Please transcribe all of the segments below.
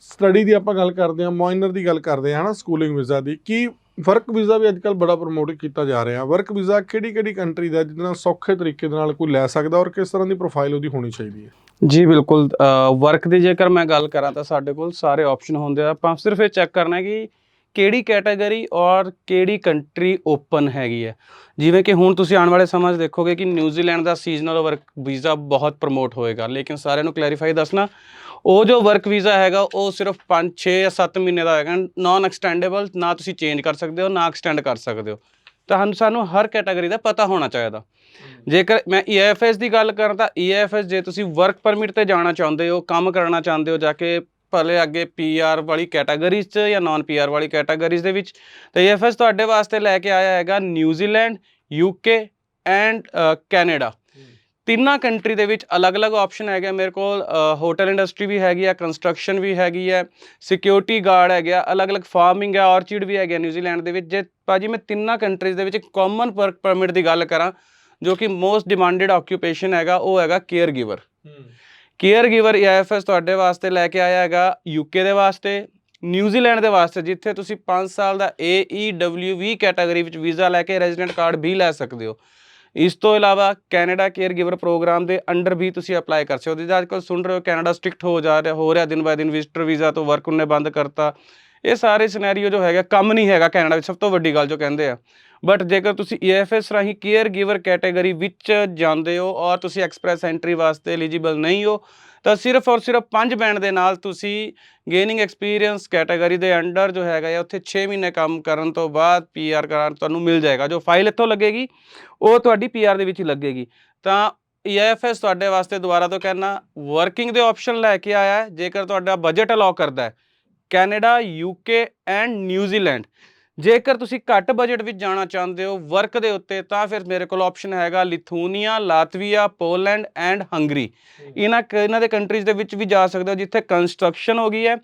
Study ਦੀ ਆਪਾਂ ਗੱਲ ਕਰਦੇ ਹਾਂ ਮਾਈਨਰ ਦੀ ਗੱਲ ਕਰਦੇ ਹਾਂ, ਹਨਾ ਸਕੂਲਿੰਗ ਵੀਜ਼ਾ ਦੀ, ਕੀ ਵਰਕ ਵੀਜ਼ਾ ਵੀ ਅੱਜਕੱਲ ਬੜਾ ਪ੍ਰਮੋਟ ਕੀਤਾ ਜਾ ਰਿਹਾ। ਵਰਕ ਵੀਜ਼ਾ ਕਿਹੜੀ ਕਿਹੜੀ ਕੰਟਰੀ ਦਾ ਜਿਹਦੇ ਨਾਲ ਸੌਖੇ ਤਰੀਕੇ ਦੇ ਨਾਲ ਕੋਈ ਲੈ ਸਕਦਾ ਔਰ ਕਿਸ ਤਰ੍ਹਾਂ ਦੀ ਪ੍ਰੋਫਾਈਲ ਉਹਦੀ ਹੋਣੀ ਚਾਹੀਦੀ ਹੈ? ਜੀ, ਬਿਲਕੁਲ ਵਰਕ ਦੀ ਜੇਕਰ ਮੈਂ ਗੱਲ ਕਰਾਂ ਤਾਂ ਸਾਡੇ ਕੋਲ ਸਾਰੇ ਆਪਸ਼ਨ ਹੁੰਦੇ ਆ। ਆਪਾਂ ਸਿਰਫ ਇਹ ਚੈੱਕ ਕਰਨਾ ਕਿ ਕਿਹੜੀ ਕੈਟਾਗਰੀ ਔਰ ਕਿਹੜੀ ਕੰਟਰੀ ਓਪਨ ਹੈਗੀ ਹੈ? ਜਿਵੇਂ ਕਿ ਹੁਣ ਤੁਸੀਂ ਆਉਣ ਵਾਲੇ ਸਮਾਂ 'ਚ ਦੇਖੋਗੇ ਕਿ ਨਿਊਜ਼ੀਲੈਂਡ ਦਾ ਸੀਜ਼ਨਲ ਵਰਕ ਵੀਜ਼ਾ ਬਹੁਤ ਪ੍ਰਮੋਟ ਹੋਏਗਾ। ਲੇਕਿਨ ਸਾਰਿਆਂ ਨੂੰ ਕਲੈਰੀਫਾਈ ਦੱਸਣਾ, ਉਹ ਜੋ ਵਰਕ ਵੀਜ਼ਾ ਹੈਗਾ, ਉਹ ਸਿਰਫ 5 6 ਜਾਂ 7 ਮਹੀਨੇ ਦਾ ਹੈਗਾ। ਨਾਨ ਐਕਸਟੈਂਡੇਬਲ ਨਾ ਤੁਸੀਂ ਚੇਂਜ ਕਰ ਸਕਦੇ ਹੋ, ਨਾ ਐਕਸਟੈਂਡ ਕਰ ਸਕਦੇ ਹੋ। ਤਾਂ ਸਾਨੂੰ ਸਾਨੂੰ ਹਰ ਕੈਟਾਗਰੀ ਦਾ ਪਤਾ ਹੋਣਾ ਚਾਹੀਦਾ। ਜੇਕਰ ਮੈਂ EFS ਦੀ ਗੱਲ ਕਰਾਂ ਤਾਂ EFS ਜੇ ਤੁਸੀਂ ਵਰਕ ਪਰਮਿਟ ਤੇ ਜਾਣਾ ਚਾਹੁੰਦੇ ਹੋ, ਕੰਮ ਕਰਨਾ ਚਾਹੁੰਦੇ ਹੋ, ਜਾ ਕੇ ਭਲੇ ਅੱਗੇ PR ਵਾਲੀ ਕੈਟਾਗਰੀਜ਼ 'ਚ ਜਾਂ ਨਾਨ PR ਵਾਲੀ ਕੈਟਾਗਰੀਜ਼ ਦੇ ਵਿੱਚ। ਤਾਂ EFS ਤੁਹਾਡੇ ਵਾਸਤੇ ਲੈ ਕੇ ਆਇਆ ਹੈਗਾ New Zealand UK and Canada ਤਿੰਨਾਂ ਕੰਟਰੀ ਦੇ ਵਿੱਚ ਅਲੱਗ-ਅਲੱਗ ਆਪਸ਼ਨ ਹੈਗੇ ਮੇਰੇ ਕੋਲ। ਹੋਟਲ ਇੰਡਸਟਰੀ ਵੀ ਹੈਗੀ ਆ ਕੰਸਟਰਕਸ਼ਨ ਵੀ ਹੈਗੀ ਹੈ ਸਿਕਿਉਰਿਟੀ ਗਾਰਡ ਹੈਗਾ ਅਲੱਗ-ਅਲੱਗ ਫਾਰਮਿੰਗ ਹੈ ਆਰਚਿਡ ਵੀ ਹੈਗਾ ਨਿਊਜ਼ੀਲੈਂਡ ਦੇ ਵਿੱਚ। ਜੇ ਭਾਜੀ ਮੈਂ ਤਿੰਨਾਂ ਕੰਟਰੀਜ਼ ਦੇ ਵਿੱਚ ਕਾਮਨ ਵਰਕ ਪਰਮਿਟ ਦੀ ਗੱਲ ਕਰਾਂ ਜੋ ਕਿ ਮੋਸਟ ਡਿਮਾਂਡਡ ਆਕਿਊਪੇਸ਼ਨ ਹੈਗਾ ਉਹ ਹੈਗਾ care giver care giver EIFS ਤੁਹਾਡੇ ਵਾਸਤੇ ਲੈ ਕੇ ਆਇਆ ਹੈਗਾ UK ਦੇ ਵਾਸਤੇ ਨਿਊਜ਼ੀਲੈਂਡ ਦੇ ਵਾਸਤੇ, ਜਿੱਥੇ ਤੁਸੀਂ 5 ਸਾਲ ਦਾ AEWV ਕੈਟਾਗਰੀ ਵਿੱਚ ਵੀਜ਼ਾ ਲੈ ਕੇ ਰੈਜ਼ੀਡੈਂਟ ਕਾਰਡ ਵੀ ਲੈ ਸਕਦੇ ਹੋ। ਇਸ ਤੋਂ ਇਲਾਵਾ ਕੈਨੇਡਾ ਕੇਅਰ ਗਿਵਰ ਪ੍ਰੋਗਰਾਮ ਦੇ ਅੰਡਰ ਵੀ ਤੁਸੀਂ ਅਪਲਾਈ ਕਰ ਸਕਦੇ ਹੋ। ਜਿੱਦਾਂ ਅੱਜਕੱਲ ਸੁਣ ਰਹੇ ਹੋ, ਕੈਨੇਡਾ ਸਟ੍ਰਿਕਟ ਹੋ ਜਾ ਰਿਹਾ, ਹੋ ਰਿਹਾ ਦਿਨ ਬਾਏ ਦਿਨ, ਵਿਜ਼ਟਰ ਵੀਜ਼ਾ ਤੋਂ ਵਰਕ ਉਹਨੇ ਬੰਦ ਕਰਤਾ। ਇਹ ਸਾਰੇ ਸਿਨੈਰੀਓ ਜੋ ਹੈਗਾ, ਕੰਮ ਨਹੀਂ ਹੈਗਾ ਕੈਨੇਡਾ ਵਿੱਚ, ਸਭ ਤੋਂ ਵੱਡੀ ਗੱਲ ਜੋ ਕਹਿੰਦੇ ਆ। ਬਟ ਜੇਕਰ ਤੁਸੀਂ EFS ਰਾਹੀਂ ਕੇਅਰ ਗਿਵਰ ਕੈਟਾਗਰੀ ਵਿੱਚ ਜਾਂਦੇ ਹੋ ਔਰ ਤੁਸੀਂ ਐਕਸਪ੍ਰੈਸ ਐਂਟਰੀ ਵਾਸਤੇ ਐਲੀਜੀਬਲ ਨਹੀਂ ਹੋ, ਤਾਂ ਸਿਰਫ ਔਰ ਸਿਰਫ 5 ਬੈਂਡ ਦੇ ਨਾਲ ਤੁਸੀਂ ਗੇਨਿੰਗ ਐਕਸਪੀਰੀਅੰਸ ਕੈਟਾਗਰੀ ਦੇ ਅੰਡਰ ਜੋ ਹੈਗਾ ਹੈ ਉੱਥੇ 6 ਮਹੀਨੇ ਕੰਮ ਕਰਨ ਤੋਂ ਬਾਅਦ PR ਕਰਾਰ ਤੁਹਾਨੂੰ ਮਿਲ ਜਾਏਗਾ। ਜੋ ਫਾਈਲ ਇੱਥੋਂ ਲੱਗੇਗੀ, ਉਹ ਤੁਹਾਡੀ PR ਦੇ ਵਿੱਚ ਹੀ ਲੱਗੇਗੀ। ਤਾਂ EFS ਤੁਹਾਡੇ ਵਾਸਤੇ ਦੁਬਾਰਾ ਤੋਂ ਕਹਿਣਾ ਵਰਕਿੰਗ ਦੇ ਆਪਸ਼ਨ ਲੈ ਕੇ ਆਇਆ ਹੈ। ਜੇਕਰ ਤੁਹਾਡਾ ਬਜਟ ਅਲਾਉ ਕਰਦਾ ਹੈ ਕੈਨੇਡਾ UK ਐਂਡ ਨਿਊਜ਼ੀਲੈਂਡ ਜੇਕਰ ਤੁਸੀਂ ਘੱਟ ਬਜਟ ਵਿੱਚ ਜਾਣਾ ਚਾਹੁੰਦੇ ਹੋ ਵਰਕ ਦੇ ਉੱਤੇ ਤਾਂ ਫਿਰ ਮੇਰੇ ਕੋਲ ਆਪਸ਼ਨ ਹੈਗਾ Lithuania Latvia Poland and Hungary ਇਹਨਾਂ ਇਹਨਾਂ ਦੇ ਕੰਟਰੀਜ਼ ਦੇ ਵਿੱਚ ਵੀ ਜਾ ਸਕਦੇ ਹੋ ਜਿੱਥੇ ਕੰਸਟਰਕਸ਼ਨ ਹੋ ਗਈ ਹੈ।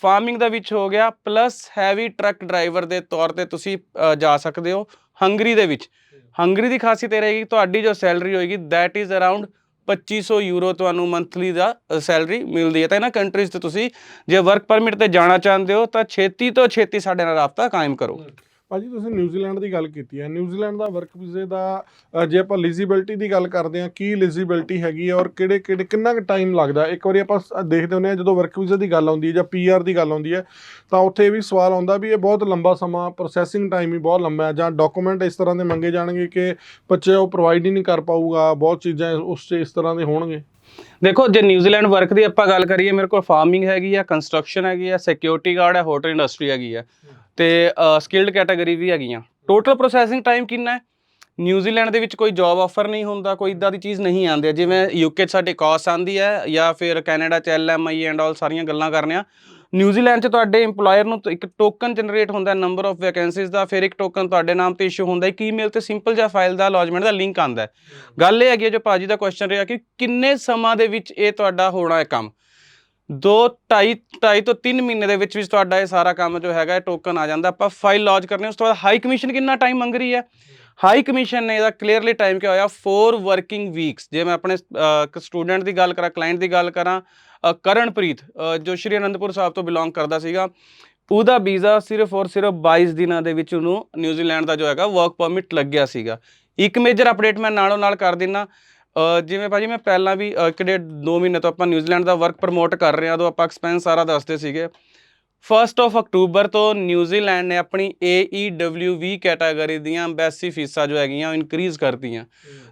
ਫਾਰਮਿੰਗ ਦਾ ਵਿੱਚ ਹੋ ਗਿਆ ਪਲੱਸ ਹੈਵੀ ਟਰੱਕ ਡਰਾਈਵਰ ਦੇ ਤੌਰ ਤੇ ਤੁਸੀਂ ਜਾ ਸਕਦੇ ਹੋ ਹੰਗਰੀ ਦੇ ਵਿੱਚ। ਹੰਗਰੀ ਦੀ ਖਾਸੀਅਤ ਇਹ ਰਹੇਗੀ ਤੁਹਾਡੀ ਜੋ ਸੈਲਰੀ ਹੋਏਗੀ that is around 2500 ਯੂਰੋ ਤੁਹਾਨੂੰ ਮੰਥਲੀ ਦਾ ਸੈਲਰੀ ਮਿਲਦੀ ਹੈ। ਤਾਂ ਇਹਨਾਂ ਕੰਟਰੀਜ਼ ਤੇ ਤੁਸੀਂ ਜੇ ਵਰਕ ਪਰਮਿਟ ਤੇ ਜਾਣਾ ਚਾਹੁੰਦੇ ਹੋ ਤਾਂ ਛੇਤੀ ਤੋਂ ਛੇਤੀ ਸਾਡੇ ਨਾਲ ਰਾਬਤਾ ਕਾਇਮ ਕਰੋ। ਭਾਜੀ ਤੁਸੀਂ ਨਿਊਜ਼ੀਲੈਂਡ ਦੀ ਗੱਲ ਕੀਤੀ ਹੈ। ਨਿਊਜ਼ੀਲੈਂਡ ਦਾ ਵਰਕ ਵੀਜ਼ੇ ਦਾ ਜੇ ਆਪਾਂ ਐਲੀਜੀਬਿਲਟੀ ਦੀ ਗੱਲ ਕਰਦੇ ਹਾਂ, ਕੀ ਐਲੀਜੀਬਿਲਟੀ ਹੈਗੀ ਹੈ ਔਰ ਕਿਹੜੇ ਕਿਹੜੇ, ਕਿੰਨਾ ਕੁ ਟਾਈਮ ਲੱਗਦਾ ਇੱਕ ਵਾਰੀ ਆਪਾਂ ਦੇਖਦੇ ਹੁੰਦੇ ਹਾਂ, ਜਦੋਂ ਵਰਕ ਵੀਜ਼ੇ ਦੀ ਗੱਲ ਆਉਂਦੀ ਹੈ ਜਾਂ ਪੀਆਰ ਦੀ ਗੱਲ ਆਉਂਦੀ ਹੈ, ਤਾਂ ਉੱਥੇ ਇਹ ਵੀ ਸਵਾਲ ਆਉਂਦਾ ਵੀ ਇਹ ਬਹੁਤ ਲੰਬਾ ਸਮਾਂ ਪ੍ਰੋਸੈਸਿੰਗ ਟਾਈਮ ਹੀ ਬਹੁਤ ਲੰਬਾ ਹੈ ਜਾਂ ਡਾਕੂਮੈਂਟ ਇਸ ਤਰ੍ਹਾਂ ਦੇ ਮੰਗੇ ਜਾਣਗੇ ਕਿ ਬੱਚੇ ਉਹ ਪ੍ਰੋਵਾਈਡ ਹੀ ਨਹੀਂ ਕਰ ਪਾਊਗਾ, ਬਹੁਤ ਚੀਜ਼ਾਂ ਉਸ 'ਚ ਇਸ ਤਰ੍ਹਾਂ ਦੇ ਹੋਣਗੇ? ਦੇਖੋ, ਜੇ ਨਿਊਜ਼ੀਲੈਂਡ ਵਰਕ ਦੀ ਆਪਾਂ ਗੱਲ ਕਰੀਏ, ਮੇਰੇ ਕੋਲ ਫਾਰਮਿੰਗ ਹੈਗੀ ਆ ਕੰਸਟਰਕਸ਼ਨ ਹੈਗੀ ਆ ਸਿਕਿਉਰਿਟੀ ਗਾਰਡ ਹੈ ਹੋਟਲ ਇੰਡਸਟਰੀ ਹੈਗੀ ਆ। ਤੇ ਸਕਿਲਡ ਕੈਟਾਗਰੀ ਵੀ ਹੈਗੀਆਂ। ਟੋਟਲ ਪ੍ਰੋਸੈਸਿੰਗ ਟਾਈਮ ਕਿੰਨਾ ਹੈ? ਨਿਊਜ਼ੀਲੈਂਡ ਦੇ ਵਿੱਚ ਕੋਈ ਜੌਬ ਆਫਰ ਨਹੀਂ ਹੁੰਦਾ, ਕੋਈ ਇਦਾਂ ਦੀ ਚੀਜ਼ ਨਹੀਂ ਆਉਂਦੀ। ਜਿਵੇਂ ਯੂਕੇ 'ਚ ਸਾਡੇ ਕਾਸ ਆਂਦੀ ਹੈ ਜਾਂ ਫਿਰ ਕੈਨੇਡਾ 'ਚ ਐਲਐਮਆਈ ਐਂਡ ਆਲ ਸਾਰੀਆਂ ਗੱਲਾਂ ਕਰਨੇ ਆ। ਨਿਊਜ਼ੀਲੈਂਡ 'ਚ ਤੁਹਾਡੇ EMPLOYER ਨੂੰ ਇੱਕ ਟੋਕਨ ਜਨਰੇਟ ਹੁੰਦਾ ਨੰਬਰ ਆਫ ਵੈਕੈਂਸੀਜ਼ ਦਾ, ਫਿਰ ਇੱਕ ਟੋਕਨ ਤੁਹਾਡੇ ਨਾਮ ਤੇ ਇਸ਼ੂ ਹੁੰਦਾ ਇੱਕ ਈਮੇਲ ਤੇ ਸਿੰਪਲ ਜਿਹਾ ਫਾਈਲ ਦਾ ਲੌਜਮੈਂਟ ਦਾ ਲਿੰਕ ਆਂਦਾ ਗੱਲ ਇਹ ਹੈਗੀ ਹੈ ਜੋ ਭਾਜੀ ਦਾ ਕੁਐਸਚਨ ਰਿਹਾ ਕਿ ਕਿੰਨੇ ਸਮਾਂ ਦੇ ਵਿੱਚ ਇਹ ਤੁਹਾਡਾ ਹੋਣਾ ਹੈ ਕੰਮ? ਦੋ, ਢਾਈ ਢਾਈ ਤੋਂ 3 ਮਹੀਨੇ ਦੇ ਵਿੱਚ ਵਿੱਚ ਤੁਹਾਡਾ ਇਹ ਸਾਰਾ ਕੰਮ ਜੋ ਹੈਗਾ ਟੋਕਨ ਆ ਜਾਂਦਾ। ਆਪਾਂ ਫਾਈਲ ਲੌਂਚ ਕਰਨੇ ਉਸ ਤੋਂ ਬਾਅਦ ਹਾਈ ਕਮਿਸ਼ਨ ਕਿੰਨਾ ਟਾਈਮ ਮੰਗ ਰਹੀ ਹੈ? ਹਾਈ ਕਮਿਸ਼ਨ ਨੇ ਇਹਦਾ ਕਲੀਅਰਲੀ ਟਾਈਮ ਕਿਹਾ ਹੋਇਆ 4 ਵਰਕਿੰਗ ਵੀਕਸ ਜੇ ਮੈਂ ਆਪਣੇ ਸਟੂਡੈਂਟ ਦੀ ਗੱਲ ਕਰਾਂ ਕਲਾਇੰਟ ਦੀ ਗੱਲ ਕਰਾਂ ਕਰਨਪ੍ਰੀਤ ਜੋ ਸ਼੍ਰੀ ਅਨੰਦਪੁਰ ਸਾਹਿਬ ਤੋਂ ਬਿਲੋਂਗ ਕਰਦਾ ਸੀਗਾ ਉਹਦਾ ਵੀਜ਼ਾ ਸਿਰਫ ਔਰ ਸਿਰਫ 22 ਦਿਨਾਂ ਦੇ ਵਿੱਚ ਉਹਨੂੰ ਨਿਊਜ਼ੀਲੈਂਡ ਦਾ ਜੋ ਹੈਗਾ ਵਰਕ ਪਰਮਿਟ ਲੱਗਿਆ ਸੀਗਾ। ਇੱਕ ਮੇਜਰ ਅਪਡੇਟ ਮੈਂ ਨਾਲੋਂ ਨਾਲ ਕਰ ਦਿੰਨਾ। ਅ, ਜਿਵੇਂ ਭਾਜੀ ਮੈਂ ਪਹਿਲਾਂ ਵੀ ਕਿਹੜੇ ਇੱਕ ਡੇਢ 2 ਮਹੀਨੇ ਤੋਂ ਆਪਾਂ ਨਿਊਜ਼ੀਲੈਂਡ ਦਾ ਵਰਕ ਪ੍ਰਮੋਟ ਕਰ ਰਹੇ ਹਾਂ ਉਦੋਂ ਆਪਾਂ ਐਕਸਪੈਂਸ ਸਾਰਾ ਦੱਸਦੇ ਸੀਗੇ। 1st ਆਫ ਅਕਤੂਬਰ ਤੋਂ ਨਿਊਜ਼ੀਲੈਂਡ ਨੇ ਆਪਣੀ AEWV ਕੈਟਾਗਰੀ ਦੀਆਂ ਐਮਬੈਸੀ ਫੀਸਾਂ ਜੋ ਹੈਗੀਆਂ ਉਹ ਇਨਕਰੀਜ਼ ਕਰਤੀਆਂ।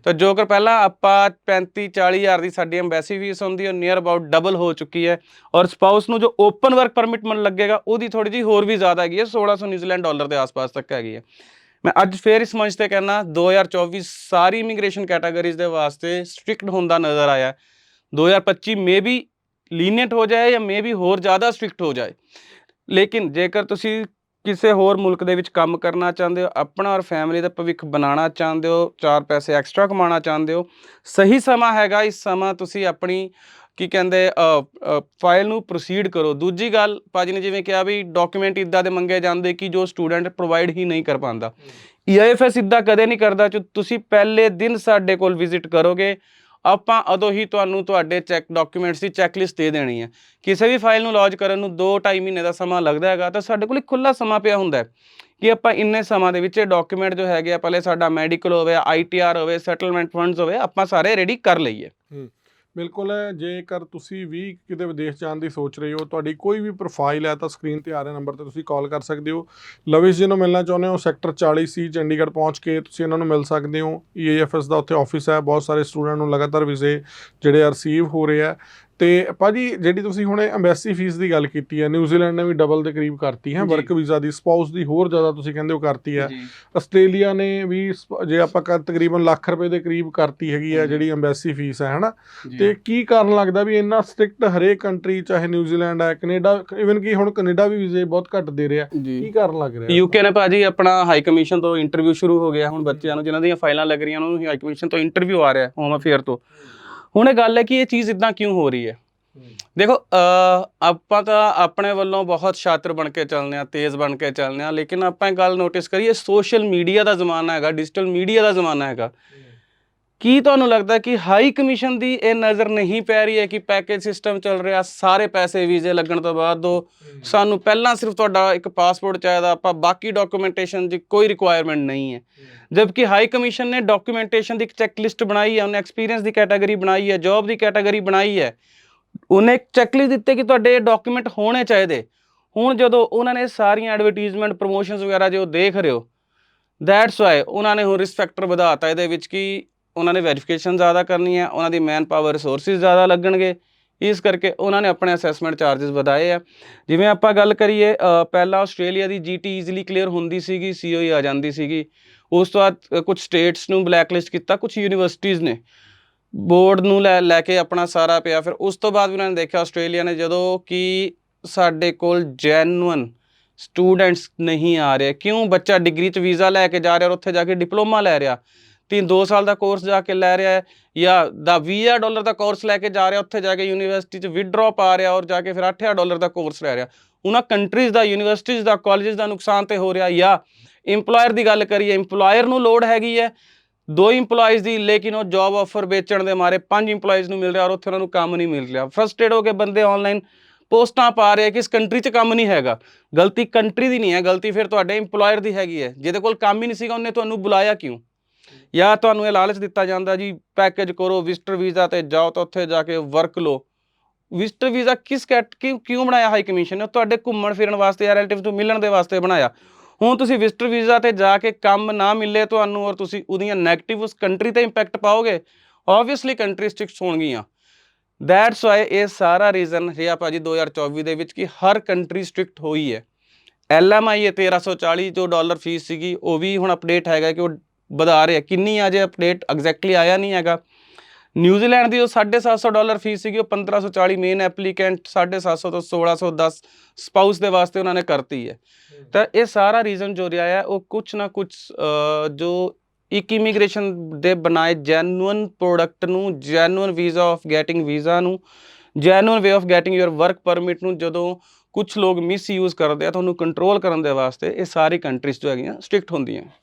ਤਾਂ ਜੋ ਕਿ ਪਹਿਲਾਂ ਆਪਾਂ 35 40 ਹਜ਼ਾਰ ਦੀ ਸਾਡੀ ਐਮਬੈਸੀ ਫੀਸ ਹੁੰਦੀ ਹੈ ਨੀਅਰ ਅਬਾਊਟ ਡਬਲ ਹੋ ਚੁੱਕੀ ਹੈ। ਔਰ ਸਪਾਊਸ ਨੂੰ ਜੋ ਓਪਨ ਵਰਕ ਪਰਮਿਟ ਮਨ ਲੱਗੇਗਾ ਉਹਦੀ ਥੋੜੀ ਜਿਹੀ ਹੋਰ ਵੀ ਜ਼ਿਆਦਾ ਹੈਗੀ ਹੈ 1600 ਨਿਊਜ਼ੀਲੈਂਡ ਡਾਲਰ ਦੇ ਆਸ-ਪਾਸ ਤੱਕ ਹੈਗੀ ਹੈ। ਮੈਂ ਅੱਜ ਫੇਰ ਇਸ ਮੰਚ ਤੇ ਕਹਿਣਾ 2024 ਸਾਰੀ ਇਮੀਗ੍ਰੇਸ਼ਨ ਕੈਟਾਗਰੀਜ਼ ਦੇ ਵਾਸਤੇ ਸਟ੍ਰਿਕਟ ਹੁੰਦਾ ਨਜ਼ਰ ਆਇਆ। ਹੈ। 2025 ਮੇ ਵੀ ਲੀਨੀਅੰਟ ਹੋ ਜਾਏ ਜਾਂ ਮੇ ਵੀ ਹੋਰ ਜ਼ਿਆਦਾ ਸਟ੍ਰਿਕਟ ਹੋ ਜਾਏ। ਲੇਕਿਨ ਜੇਕਰ ਤੁਸੀਂ ਕਿਸੇ ਹੋਰ ਮੁਲਕ ਦੇ ਵਿੱਚ ਕੰਮ ਕਰਨਾ ਚਾਹੁੰਦੇ ਹੋ ਆਪਣਾ ਔਰ ਫੈਮਿਲੀ ਦਾ ਭਵਿੱਖ ਬਣਾਉਣਾ ਚਾਹੁੰਦੇ ਹੋ ਚਾਰ ਪੈਸੇ ਐਕਸਟਰਾ ਕਮਾਉਣਾ ਚਾਹੁੰਦੇ ਹੋ ਸਹੀ ਸਮਾਂ ਹੈਗਾ ਇਸ ਸਮਾਂ ਤੁਸੀਂ ਆਪਣੀ ਕੀ ਕਹਿੰਦੇ ਫਾਈਲ ਨੂੰ ਪ੍ਰੋਸੀਡ ਕਰੋ। ਦੂਜੀ ਗੱਲ ਭਾਜੀ ਨੇ ਜਿਵੇਂ ਕਿਹਾ ਵੀ ਡਾਕੂਮੈਂਟ ਇਦਾਂ ਦੇ ਮੰਗੇ ਜਾਂਦੇ ਕਿ ਜੋ ਸਟੂਡੈਂਟ ਪ੍ਰੋਵਾਈਡ ਹੀ ਨਹੀਂ ਕਰ ਪਾਉਂਦਾ। EIFS ਇਦਾਂ ਕਦੇ ਨਹੀਂ ਕਰਦਾ ਜੋ ਤੁਸੀਂ ਪਹਿਲੇ ਦਿਨ ਸਾਡੇ ਕੋਲ ਵਿਜ਼ਿਟ ਕਰੋਗੇ ਆਪਾਂ ਉਦੋਂ ਹੀ ਤੁਹਾਨੂੰ ਤੁਹਾਡੇ ਚੈੱਕ ਡਾਕੂਮੈਂਟਸ ਦੀ ਚੈੱਕ ਲਿਸਟ ਦੇ ਦੇਣੀ ਹੈ। ਕਿਸੇ ਵੀ ਫਾਈਲ ਨੂੰ ਲੌਂਚ ਕਰਨ ਨੂੰ 2-2.5 ਮਹੀਨੇ ਦਾ ਸਮਾਂ ਲੱਗਦਾ ਹੈਗਾ ਤਾਂ ਸਾਡੇ ਕੋਲ ਇੱਕ ਖੁੱਲਾ ਸਮਾਂ ਪਿਆ ਹੁੰਦਾ ਹੈ ਕਿ ਆਪਾਂ ਇੰਨੇ ਸਮਾਂ ਦੇ ਵਿੱਚ ਇਹ ਡਾਕੂਮੈਂਟ ਜੋ ਹੈਗੇ ਆ ਪਹਿਲੇ ਸਾਡਾ ਮੈਡੀਕਲ ਹੋਵੇ ਆਈਟੀਆਰ ਹੋਵੇ ਸੈਟਲਮੈਂਟ ਫੰਡਸ ਹੋਵੇ, ਆਪਾਂ ਸਾਰੇ ਰੈਡੀ ਕਰ ਲਈਏ। ਬਿਲਕੁਲ ਜੇਕਰ ਤੁਸੀਂ ਵੀ ਕਿਤੇ ਵਿਦੇਸ਼ ਜਾਣ ਦੀ ਸੋਚ ਰਹੇ ਹੋ, ਤੁਹਾਡੀ ਕੋਈ ਵੀ ਪ੍ਰੋਫਾਈਲ ਹੈ ਤਾਂ ਸਕਰੀਨ ਤੇ ਆ ਰਹੇ ਨੰਬਰ ਤੇ ਤੁਸੀਂ ਕਾਲ ਕਰ ਸਕਦੇ ਹੋ। ਲਵਿਸ਼ ਜੀ ਨੂੰ ਮਿਲਣਾ ਚਾਹੁੰਦੇ ਹੋ ਸੈਕਟਰ 40 ਸੀ ਚੰਡੀਗੜ੍ਹ ਪਹੁੰਚ ਕੇ ਤੁਸੀਂ ਇਹਨਾਂ ਨੂੰ ਮਿਲ ਸਕਦੇ ਹੋ। ਈਏਐਫਐਸ ਦਾ ਉੱਥੇ ਆਫਿਸ ਹੈ, ਬਹੁਤ ਸਾਰੇ ਸਟੂਡੈਂਟ ਨੂੰ ਲਗਾਤਾਰ ਵੀਜ਼ੇ ਜਿਹੜੇ ਰਿਸੀਵ ਹੋ ਰਹੇ ਆ ਤੇ ਭਾਜੀ ਜਿਹੜੀ ਤੁਸੀਂ ਹੁਣੇ ਐਮਬੈਸੀ ਫੀਸ ਦੀ ਗੱਲ ਕੀਤੀ ਹੈ ਨਿਊਜ਼ੀਲੈਂਡ ਨੇ ਵੀ ਡਬਲ ਦੇ ਕਰੀਬ ਕਰਤੀ ਹੈ। ਵਰਕ ਵੀਜ਼ਾ ਦੀ ਸਪਾਊਸ ਦੀ ਹੋਰ ਜ਼ਿਆਦਾ ਤੁਸੀਂ ਕਹਿੰਦੇ ਹੋ ਕਰਤੀ ਹੈ। ਆਸਟ੍ਰੇਲੀਆ ਨੇ ਵੀ ਜੇ ਆਪਾਂ ਕਰ ਤਕਰੀਬਨ ਲੱਖ ਰੁਪਏ ਦੇ ਕਰੀਬ ਕਰਤੀ ਹੈਗੀ ਹੈ। ਜਿਹੜੀ ਐਮਬੈਸੀ ਫੀਸ ਹੈ ਹਨਾ? ਤੇ ਕੀ ਕਾਰਨ ਲੱਗਦਾ ਵੀ ਇੰਨਾ ਸਟ੍ਰਿਕਟ ਹਰੇਕ ਕੰਟਰੀ ਚਾਹੇ ਨਿਊਜ਼ੀਲੈਂਡ ਹੈ ਕੈਨੇਡਾ ਇਵਨ ਕਿ ਹੁਣ ਕੈਨੇਡਾ ਵੀ ਵੀਜ਼ੇ ਬਹੁਤ ਘੱਟ ਦੇ ਰਿਹਾ ਕੀ ਕਾਰਨ ਲੱਗ ਰਿਹਾ? ਯੂਕੇ ਨੇ ਭਾਜੀ ਆਪਣਾ ਹਾਈ ਕਮਿਸ਼ਨ ਤੋਂ ਇੰਟਰਵਿਊ ਸ਼ੁਰੂ ਹੋ ਗਿਆ ਹੁਣ ਬੱਚਿਆਂ ਨੂੰ ਜਿਨ੍ਹਾਂ ਦੀਆਂ ਫਾਈਲਾਂ ਲੱਗ ਰਹੀਆਂ ਉਹਨਾਂ ਨੂੰ ਹਾਈ ਕਮਿਸ਼ਨ ਤੋਂ ਇੰਟਰਵਿਊ ਆ ਰਿਹਾ ਹੋਮ ਅਫੇਅਰ ਤੋਂ। ਹੁਣ ਇਹ ਗੱਲ ਹੈ ਕਿ ਇਹ ਚੀਜ਼ ਇਦਾਂ ਕਿਉਂ ਹੋ ਰਹੀ ਹੈ? ਦੇਖੋ ਆਪਾਂ ਤਾਂ ਆਪਣੇ ਵੱਲੋਂ ਬਹੁਤ ਸ਼ਾਤਰ ਬਣ ਕੇ ਚੱਲਦੇ ਆ ਤੇਜ਼ ਬਣ ਕੇ ਚੱਲਦੇ ਆ ਲੇਕਿਨ ਆਪਾਂ ਇਹ ਗੱਲ ਨੋਟਿਸ ਕਰੀਏ ਸੋਸ਼ਲ ਮੀਡੀਆ ਦਾ ਜ਼ਮਾਨਾ ਹੈਗਾ ਡਿਜੀਟਲ ਮੀਡੀਆ ਦਾ ਜ਼ਮਾਨਾ ਹੈਗਾ। ਕੀ ਤੁਹਾਨੂੰ ਲੱਗਦਾ ਕਿ ਹਾਈ ਕਮਿਸ਼ਨ ਦੀ ਇਹ ਨਜ਼ਰ ਨਹੀਂ ਪੈ ਰਹੀ ਹੈ ਕਿ ਪੈਕੇਜ ਸਿਸਟਮ ਚੱਲ ਰਿਹਾ, ਸਾਰੇ ਪੈਸੇ ਵੀਜ਼ੇ ਲੱਗਣ ਤੋਂ ਬਾਅਦ ਦੋ? ਸਾਨੂੰ ਪਹਿਲਾਂ ਸਿਰਫ ਤੁਹਾਡਾ ਇੱਕ ਪਾਸਪੋਰਟ ਚਾਹੀਦਾ, ਆਪਾਂ ਬਾਕੀ ਡਾਕੂਮੈਂਟੇਸ਼ਨ ਦੀ ਕੋਈ ਰਿਕੁਆਇਰਮੈਂਟ ਨਹੀਂ ਹੈ। ਜਦਕਿ ਹਾਈ ਕਮਿਸ਼ਨ ਨੇ ਡਾਕੂਮੈਂਟੇਸ਼ਨ ਦੀ ਇੱਕ ਚੈੱਕ ਲਿਸਟ ਬਣਾਈ ਹੈ, ਉਹਨੇ ਐਕਸਪੀਰੀਅੰਸ ਦੀ ਕੈਟਾਗਰੀ ਬਣਾਈ ਹੈ ਜੌਬ ਦੀ ਕੈਟਾਗਰੀ ਬਣਾਈ ਹੈ। ਉਹਨੇ ਇੱਕ ਚੈੱਕਲਿਸਟ ਦਿੱਤੇ ਕਿ ਤੁਹਾਡੇ ਡਾਕੂਮੈਂਟ ਹੋਣੇ ਚਾਹੀਦੇ। ਹੁਣ ਜਦੋਂ ਉਹਨਾਂ ਨੇ ਸਾਰੀਆਂ ਐਡਵਰਟਾਈਜ਼ਮੈਂਟ ਪ੍ਰੋਮੋਸ਼ਨਸ ਵਗੈਰਾ ਜੋ ਦੇਖ ਰਹੇ ਹੋ ਦੈਟਸ ਵਾਈ ਉਹਨਾਂ ਨੇ ਹੁਣ ਰਿਸਕ ਫੈਕਟਰ ਵਧਾਤਾ ਇਹਦੇ ਵਿੱਚ ਕਿ ਉਹਨਾਂ ਨੇ ਵੈਰੀਫਿਕੇਸ਼ਨ ਜ਼ਿਆਦਾ ਕਰਨੀ ਹੈ, ਉਹਨਾਂ ਦੀ ਮੈਨ ਪਾਵਰ ਰਿਸੋਰਸਿਸ ਜ਼ਿਆਦਾ ਲੱਗਣਗੇ। ਇਸ ਕਰਕੇ ਉਹਨਾਂ ਨੇ ਆਪਣੇ ਅਸੈਸਮੈਂਟ ਚਾਰजेस ਵਧਾਏ ਆ। ਜਿਵੇਂ ਆਪਾਂ ਗੱਲ ਕਰੀਏ ਪਹਿਲਾਂ ਆਸਟ੍ਰੇਲੀਆ ਦੀ ਜੀਟੀ ਈਜ਼ੀਲੀ ਕਲੀਅਰ ਹੁੰਦੀ ਸੀਗੀ ਸੀਓਈ ਆ ਜਾਂਦੀ ਸੀਗੀ। ਉਸ ਤੋਂ ਬਾਅਦ ਕੁਝ ਸਟੇਟਸ ਨੂੰ ਬਲੈਕਲਿਸਟ ਕੀਤਾ ਕੁਝ ਯੂਨੀਵਰਸਿਟੀਆਂ ਨੇ। ਬੋਰਡ ਨੂੰ ਲੈ ਲੈ ਕੇ ਆਪਣਾ ਸਾਰਾ ਪਿਆ। ਫਿਰ ਉਸ ਤੋਂ ਬਾਅਦ ਵੀ ਉਹਨਾਂ ਨੇ ਦੇਖਿਆ ਆਸਟ੍ਰੇਲੀਆ ਨੇ ਜਦੋਂ ਕਿ ਸਾਡੇ ਕੋਲ ਜੈਨੂਅਨ ਸਟੂਡੈਂਟਸ ਨਹੀਂ ਆ ਰਹੇ। ਕਿਉਂ? ਬੱਚਾ ਡਿਗਰੀ 'ਚ ਵੀਜ਼ਾ ਲੈ ਕੇ ਜਾ ਰਿਹਾ ਔਰ ਉੱਥੇ ਜਾ ਕੇ ਡਿਪਲੋਮਾ ਲੈ ਰਿਹਾ। ਤਿੰਨ 2 ਸਾਲ ਦਾ ਕੋਰਸ ਜਾ ਕੇ ਲੈ ਰਿਹਾ ਹੈ ਜਾਂ ਦਾ 20000 ਡਾਲਰ ਦਾ ਕੋਰਸ ਲੈ ਕੇ ਜਾ ਰਿਹਾ, ਉੱਥੇ ਜਾ ਕੇ ਯੂਨੀਵਰਸਿਟੀ 'ਚ ਵਿਦਡ੍ਰॉ ਪਾ ਰਿਹਾ ਔਰ ਜਾ ਕੇ ਫਿਰ 8000 ਡਾਲਰ ਦਾ ਕੋਰਸ ਲੈ ਰਿਹਾ। ਉਹਨਾਂ ਕੰਟਰੀਜ਼ ਦਾ ਯੂਨੀਵਰਸਿਟੀਜ਼ ਦਾ ਕਾਲਜਸ ਦਾ ਨੁਕਸਾਨ ਤੇ ਹੋ ਰਿਹਾ ਜਾਂ EMPLOYER ਦੀ ਗੱਲ ਕਰੀਏ, EMPLOYER ਨੂੰ ਲੋੜ ਹੈਗੀ ਹੈ। ਦੋ EMPLOYEES ਦੀ, ਲੇਕਿਨ ਉਹ ਜੌਬ ਆਫਰ ਵੇਚਣ ਦੇ ਮਾਰੇ ਪੰਜ EMPLOYEES ਨੂੰ ਮਿਲ ਰਿਹਾ ਔਰ ਉੱਥੇ ਉਹਨਾਂ ਨੂੰ ਕੰਮ ਨਹੀਂ ਮਿਲ ਰਿਹਾ। ਫਰਸਟ੍ਰੇਟ ਹੋ ਕੇ ਬੰਦੇ ਆਨਲਾਈਨ ਪੋਸਟਾਂ ਪਾ ਰਹੇ ਕਿ ਇਸ ਕੰਟਰੀ 'ਚ ਕੰਮ ਨਹੀਂ ਹੈਗਾ। ਗਲਤੀ ਕੰਟਰੀ ਦੀ ਨਹੀਂ ਹੈ, ਗਲਤੀ ਫਿਰ ਤੁਹਾਡੇ EMPLOYER ਦੀ ਹੈਗੀ ਹੈ। ਜਿਹਦੇ ਕੋਲ ਕੰਮ ਹੀ ਨਹੀਂ ਸੀਗਾ, ਉਹਨੇ ਤੁਹਾਨੂੰ ਬੁਲਾਇਆ ਕਿਉਂ? ਜਾਂ ਤੁਹਾਨੂੰ ਇਹ ਲਾਲਚ ਦਿੱਤਾ ਜਾਂਦਾ ਜੀ ਪੈਕੇਜ ਕਰੋ ਵਿਜ਼ਟਰ ਵੀਜ਼ਾ ਤੇ ਜਾਓ ਤਾਂ ਉੱਥੇ ਜਾ ਕੇ ਵਰਕ ਲਓ। ਵਿਜ਼ਟਰ ਵੀਜ਼ਾ ਕਿਸ ਕੈਟ, ਕਿਉਂ ਬਣਾਇਆ ਹਾਈ ਕਮਿਸ਼ਨ ਨੇ? ਤੁਹਾਡੇ ਘੁੰਮਣ ਫਿਰਨ ਵਾਸਤੇ ਜਾਂ ਰਿਲੇਟਿਵ ਤੋਂ ਮਿਲਣ ਦੇ ਵਾਸਤੇ ਬਣਾਇਆ। ਹੁਣ ਤੁਸੀਂ ਵਿਜ਼ਟਰ ਵੀਜ਼ਾ ਤੇ ਜਾ ਕੇ ਕੰਮ ਨਾ ਮਿਲੇ ਤੁਹਾਨੂੰ ਔਰ ਤੁਸੀਂ ਉਹਦੀਆਂ 네ਗੇਟਿਵ ਉਸ ਕੰਟਰੀ ਤੇ ਇੰਪੈਕਟ ਪਾਓਗੇ ਆਬਵੀਅਸਲੀ ਕੰਟਰੀ ਸਟ੍ਰਿਕਟ ਹੋਣਗੀਆਂ। ਦੈਟਸ ਵਾਈ ਇਹ ਸਾਰਾ ਰੀਜ਼ਨ ਰਿਹਾ ਭਾਜੀ 2024 ਦੇ ਵਿੱਚ ਕਿ ਹਰ ਕੰਟਰੀ ਸਟ੍ਰਿਕਟ ਹੋਈ ਹੈ। ਐਲਐਮਆਈ 1340 ਜੋ ਡਾਲਰ ਫੀਸ ਸੀਗੀ, ਉਹ ਵੀ ਹੁਣ ਅਪਡੇਟ ਹੈਗਾ ਕਿ ਉਹ ਵਧਾ ਰਿਹਾ ਕਿੰਨੀ ਆ ਜੇ ਅਪਡੇਟ ਐਗਜ਼ੈਕਟਲੀ ਆਇਆ ਨਹੀਂ ਹੈਗਾ। ਨਿਊਜ਼ੀਲੈਂਡ ਦੀ ਉਹ 750 ਡਾਲਰ ਫੀਸ ਸੀਗੀ ਉਹ 1540 ਮੇਨ ਐਪਲੀਕੈਂਟ 750 ਤੋਂ 1610 ਸਪਾਊਸ ਦੇ ਵਾਸਤੇ ਉਹਨਾਂ ਨੇ ਕਰਤੀ ਹੈ। ਤਾਂ ਇਹ ਸਾਰਾ ਰੀਜ਼ਨ ਜੋ ਰਿਹਾ ਹੈ ਉਹ ਕੁਝ ਨਾ ਕੁਝ ਜੋ ਇੱਕ ਇਮੀਗ੍ਰੇਸ਼ਨ ਦੇ ਬਣਾਏ ਜੈਨੂਅਨ ਪ੍ਰੋਡਕਟ ਨੂੰ genuine visa of getting visa ਨੂੰ genuine way of getting your work permit ਨੂੰ ਜਦੋਂ ਕੁਝ ਲੋਕ ਮਿਸਯੂਜ਼ ਕਰਦੇ ਆ ਤੁਹਾਨੂੰ ਕੰਟਰੋਲ ਕਰਨ ਦੇ ਵਾਸਤੇ ਇਹ ਸਾਰੀ ਕੰਟਰੀਜ਼ ਜੋ ਹੈਗੀਆਂ ਸਟ੍ਰਿਕਟ ਹੁੰਦੀਆਂ।